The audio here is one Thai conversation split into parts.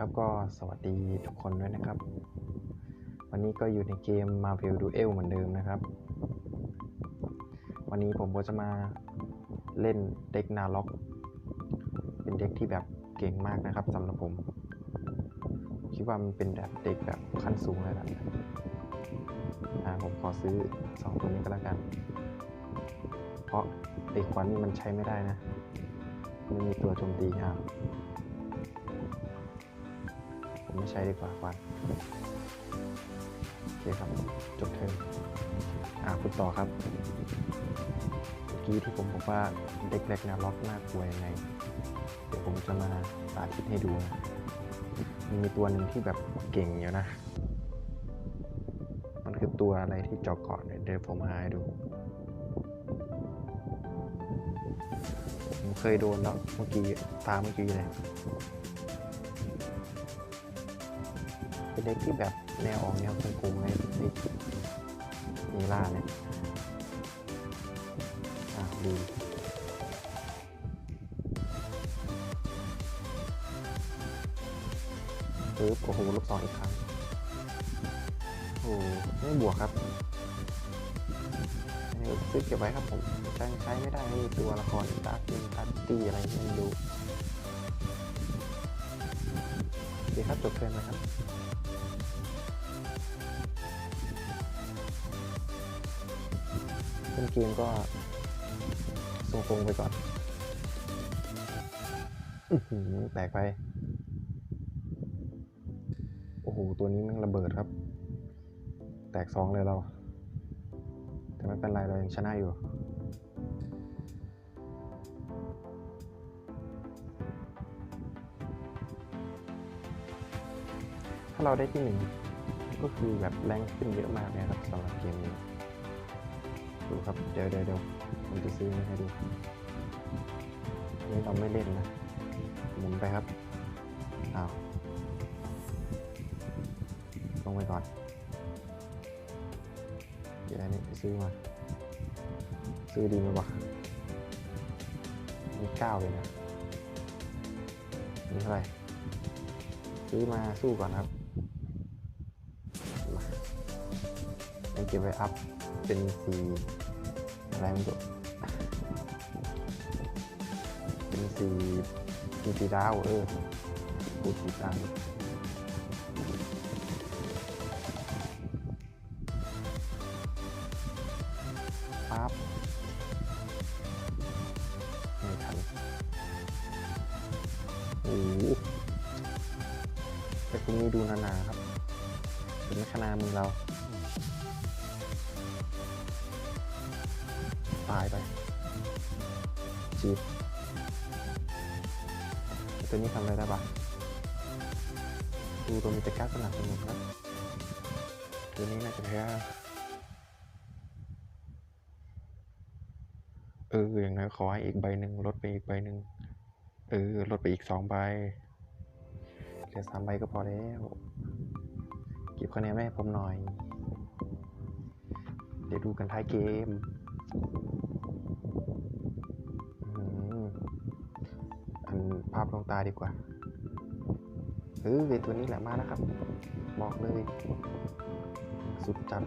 ครับก็สวัสดีทุกคนด้วยนะครับ วันนี้ก็อยู่ในเกม Marvel Duel เหมือนเดิมนะครับ วันนี้ผมก็จะมาเล่นเด็กนาล็อก เป็นเด็กที่แบบเก่งมากนะครับสำหรับผม คิดว่ามันเป็นแบบเด็กแบบขั้นสูงเลยแหละอ่าผมขอซื้อสองตัวนี้ก็แล้วกัน เพราะเด็กควันนี่มันใช้ไม่ได้นะไม่มีตัวโจมตีอะผม ไม่ใช้ดีกว่าควันโอเคครับจบเทิร์นอ่าคุณต่อครับเมื่อกี้ที่ผมบอกว่าเด็กเล็กนะล็อกน่ากลัวยังไง เดี๋ยวผมจะมาสาธิตให้ดูนะมันมีตัวหนึ่งที่แบบเก่งอยู่นะ มันคือตัวอะไรที่เจาะกาะเนี่ยเดี๋ยวผมหาให้ดู ผมเคยโดนแล้วเมื่อกี้ตาเมื่อกี้เลย เป็นเด็กที่แบบแนวออกแนวโกงๆเลยไอ้มีล่าเนี่ยอะดีปึ๊บโอ้โหลูกศรอีกครั้งโอ้โหไม่บวกครับซื้อเก็บไว้ครับผมใช้ไม่ได้ตัวละครตาตินตาตีอะไรไม่รู้ โอเครับ จบเทิร์นนะครับเล่นเกมก็ทรงๆไปก่อนอื้อหือแตกไป โอ้โห ตัวนี้มันระเบิดครับ แตกสองเลยเรา แต่ไม่เป็นไรเรายังชนะอยู่ เราได้ที่หนึ่งก็คือแบบแรงขึ้นเยอะมากเลยครับสำหรับเกมนี้ดูครับเดี๋ยวเดี๋ยวเดี๋ยวผมจะซื้อมาให้ดูอันนี้เราไม่เล่นนะหมุนไปครับอ้าวลงไปก่อนเดี๋ยวอันนี้ซื้อมา ซื้อดีไหมวะมีเก้าเลยนะนี่เท่าไหร่ซื้อมาสู้ก่อนครับ เก็บไว้อัพเป็นสีอะไรไม่รู้เป็นสีสีสีดาวเออพูดสีดาวปั๊บไม่ทันโอ้โหแต่ตรงนี้ดูนานาครับเป็นขนามือเรา ตายไปจีบตัวนี้ทำอะไรได้บ้างดูตัวมีแต่ก้ารสนับสนุนครับตัวนี้น่าจะแพ้เอออย่างน้อยขอให้อีกใบหนึ่งลดไปอีกใบหนึ่งเออลดไปอีกสองใบเหลือสามใบก็พอแล้วเก็บคะแนนไว้ให้ผมหน่อย เดี๋ยวดูกันท้ายเกม ภาพลงตาดีกว่าเออไอตัวนี้แหละมาแล้วครับ บอกเลย สุดจัด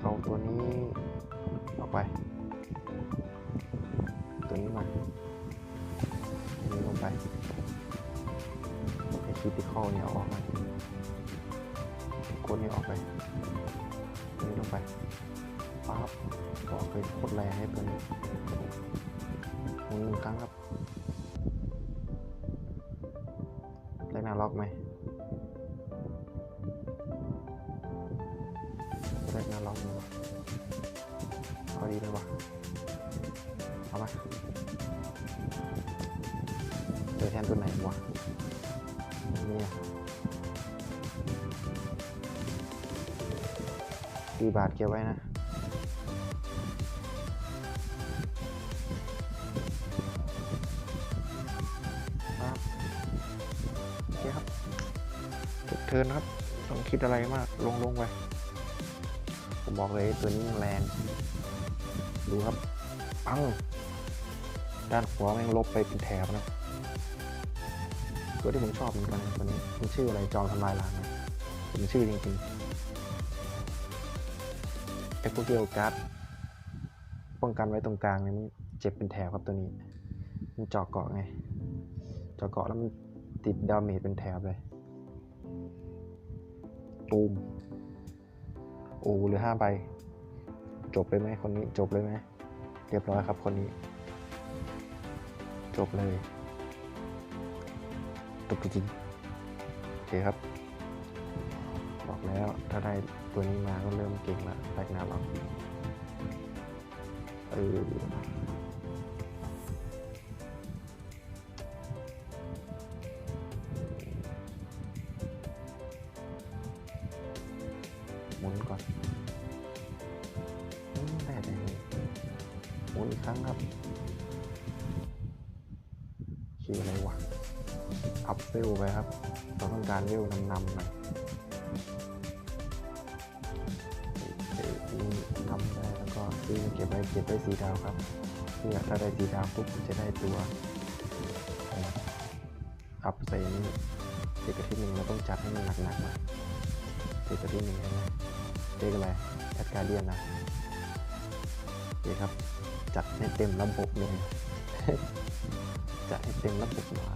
เอาตัวนี้ออกไป ตัวนี้มาอันนี้ลงไปไอคิติคอลเนี่ยเอาออกมาคนนี้ออกไปตัวนี้ลงไป บบอเลยโคตรแรงให้ตัวนี้หมุนหนึ่งครั้งครับเล่นนาล็อกไหมเล่นนาล็อกไหมวะเอาดีเลยวะเอามาเจอแทนตัวไหนวะนี่ยสี่บาทเก็บไว้นะ นครับต้องคิดอะไรมากลงลงไปผมบอกเลยตัวนี้แรงดูครับปังด้านขวาแม่งลบไปเป็นแถบนะตัวที่ผมชอบเหมือนกันตัวนี้มันชื่ออะไรจอมทำลายล้างนะผมชื่อจริงๆเอ็กโคเกลการ์ดป้องกันไว้ตรงกลางเนี่ยมันเจ็บเป็นแถบครับตัวนี้ มันจาะเกาะไงจาะเกาะแล้วมันติดดาเมจเป็นแถบเลย ตูมโอ้เหลือห้าใบ จบเลยไหมคนนี้จบเลยไหมเรียบร้อยครับคนนี้ จบเลย จบจริงโอเคครับ บอกแล้วถ้าได้ตัวนี้มาก็เริ่มเก่งละแบกนาล็อกเออ เราต้องการเวลนำนำน่อยเอ่อนี่นำได้แล้วก็ซื้อเก็บไว้เก็บไว้สีดาวครับเพื่อถ้าได้สีดาวปุ๊บจะได้ตัวอัพใส่นี่เด็กที่หนึ่งเราต้องจัดให้มันหนักๆหน่อยเด็กที่หนึ่งใช่ไหมเด็กอะไรแอดการเดียนนะโอเคครับ จัดให้เต็มระบบเลย จัดให้เต็มระบบมา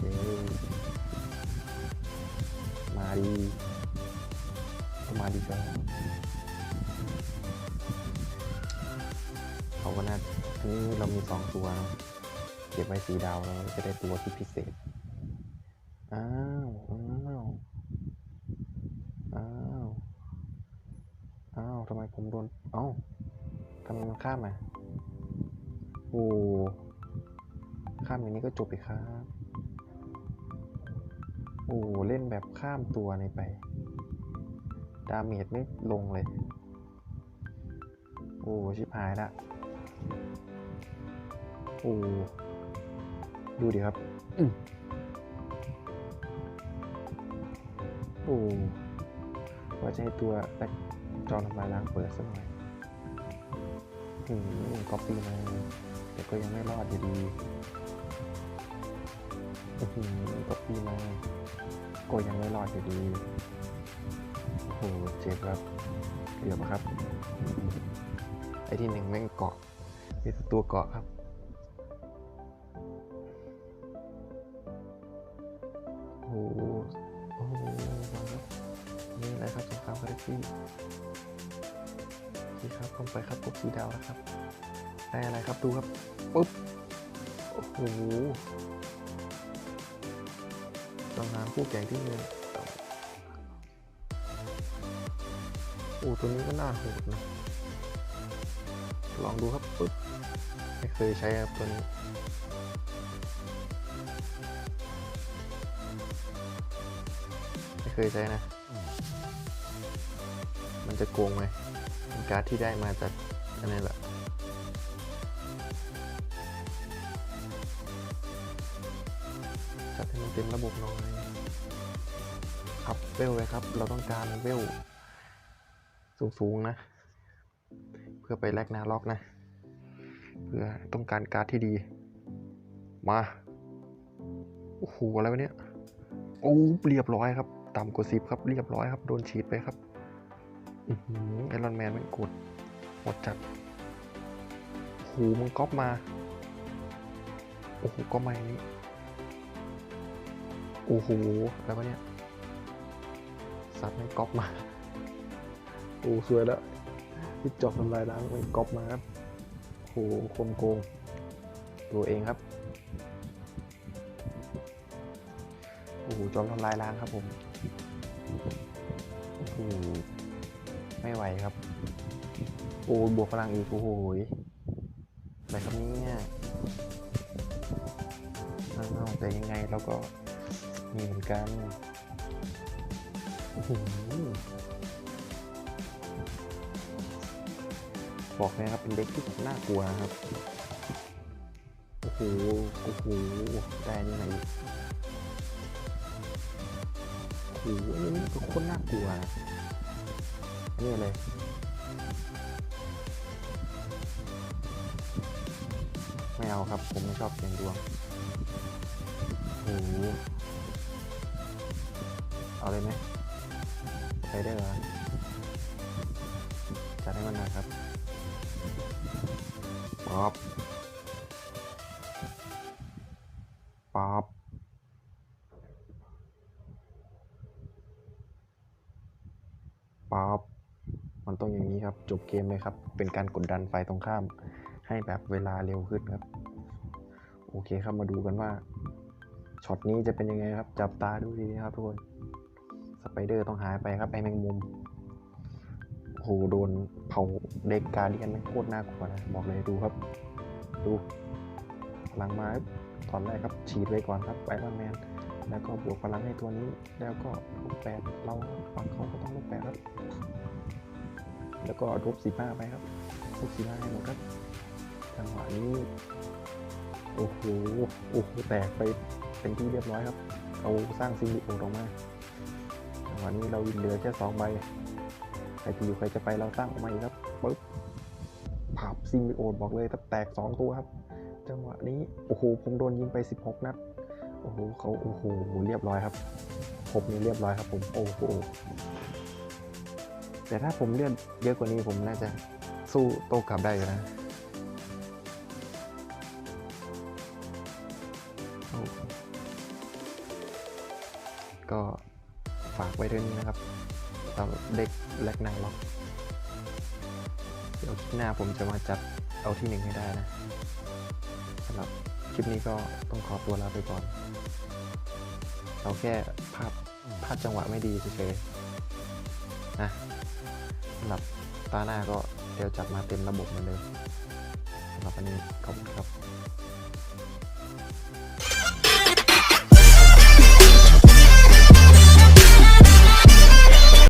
เคมาดีก็มาดีก็เขาก็น่าอันนี้เรามีสองตัวนะเก็บไว้สีดาวเราจะได้ตัวที่พิเศษ อ้าว อ้าว อ้าว อ้าวทำไมผมโดน เอ้าทำไมมันข้ามอะโอ้ข้ามอย่างนี้ก็จบไปครับ โอ้เล่นแบบข้ามตัวในไป ดาเมจไม่ลงเลย โอ้ชิบหายละ โอ้ดูดิครับอโอ้ว่าจะให้ตัวแบ็คจอทำลายล้างเปิดสักหน่อยอืมก๊อปปี้มาแต่ก็ยังไม่รอดอยู่ดีอืมก๊อปปี้มา ก็ยังไม่รอดอยู่ดีโอ้โหเจ็บครับเกือบครับ ไอ้ที่หนึ่งแม่งเกาะมีแต่ตัวเกาะครับโอ้โหโอ้โหมารับนี่อะไรครับสงครามคาร์ฟี่นี่ครับลงไปครับปุ๊บสีดาวแล้วครับได้อะไรครับดูครับปุ๊บโอ้โห ตำนานคู่แข่งที่หนึ่งโอ้ตัวนี้ก็น่าโหดนะ ลองดูครับปุ๊บ ไม่เคยใช้ครับตัวนี้ไม่เคยใช้นะ มันจะโกงไหมการ์ดที่ได้มาจากอันนี้แหละ เต็มระบบหน่อยอัพเวลเลยครับ เราต้องการเวลสูงๆนะ เพื่อไปแลกนาล็อกนะ เพื่อต้องการการ์ดที่ดี มา โอ้โห อะไรวะเนี่ยโอ้เรียบร้อยครับ ต่ำกว่าสิบครับ เรียบร้อยครับ โดนฉีดไปครับอือหือไอรอนแมนมันกดหมดจัดโอ้โหมึงก๊อปมา โอ้โหก็ไม่นี้ โอ้โหอะไรวะเนี่ยสัตว์มันก๊อปมาโอ้สวยแล้วที่จอบทำลายล้างมันก๊อปมาครับโอ้โหคนโกงตัวเองครับโอ้โหจอมทำลายล้างครับผมโอ้โหไม่ไหวครับ โอ้บวกพลังอีกโอ้โหอะไรครับเนี่ยอ้าวแต่ยังไงเราก็ มีเหมือนกันอบอกเลยครับเป็นเด็กที่น่ากลัวครับ โอ้โห โอ้โห ได้นี่ไหนโอ้โหอันนี้ก็คตรน่ากลัวนี่เลยไม่เอาครับ ผมไม่ชอบเสี่ยงดวงโอ้โห เอาเลยไหมไปได้เหรอจัดให้มันหน่อยครับป๊อปป๊อปป๊อปมันต้องอย่างนี้ครับ จบเกมเลยครับ เป็นการกดดันฝ่ายตรงข้าม ให้แบบเวลาเร็วขึ้นครับ โอเคครับมาดูกันว่าช็อตนี้จะเป็นยังไงครับ จับตาดูดีๆครับทุกคน สไปเดอร์ต้องหายไปครับไอแมงมุมโอ้โหโดนเผาเด็กกาเดียนมันโคตรน่ากลัวนะบอกเลยดูครับ ดูพลังมาตอนแรกครับฉีดไว้ก่อนครับไอรอนแมนแล้วก็บวกพลังให้ตัวนี้ แล้วก็ลบแปดเราฝั่งเขาก็ต้องลบแปดครับ แล้วก็ลบสิบห้าไปครับลบสิบห้าให้หมดครับจังหวะนี้โอ้โหโอ้โหแตกไปเป็นที่เรียบร้อยครับ เอาสร้างซิงดิโอออกมา หวะนี้เราเหลือแค่สองใบใครจะอยู่ใครจะไปเราสร้างออกมาอีกครับปึ๊บผับซิงดิโอบอกเลยถ้าแตกสองตัวครับ จังหวะนี้โอ้โหผมโดนยิงไป 16 นัดโอ้โหเขาโอ้โหเรียบร้อยครับ ผมนี่เรียบร้อยครับ ผมโอ้โหแต่ถ้าผมเลือดเยอะกว่านี้ผมน่าจะสู้โต้กลับได้อยู่นะก็ ฝากไว้ด้วยนี้นะครับสำหรับเด็กแลกนาล็อก เดี๋ยวคลิปหน้าผมจะมาจัดเอาที่หนึ่งให้ได้นะสำหรับคลิปนี้ก็ต้องขอตัวลาไปก่อนเราแค่ภาพภาพจังหวะไม่ดีเฉยๆนะสำหรับตาหน้าก็เดี๋ยวจัดมาเต็มระบบเหมือนเดิมสำหรับวันนี้ขอบคุณครับ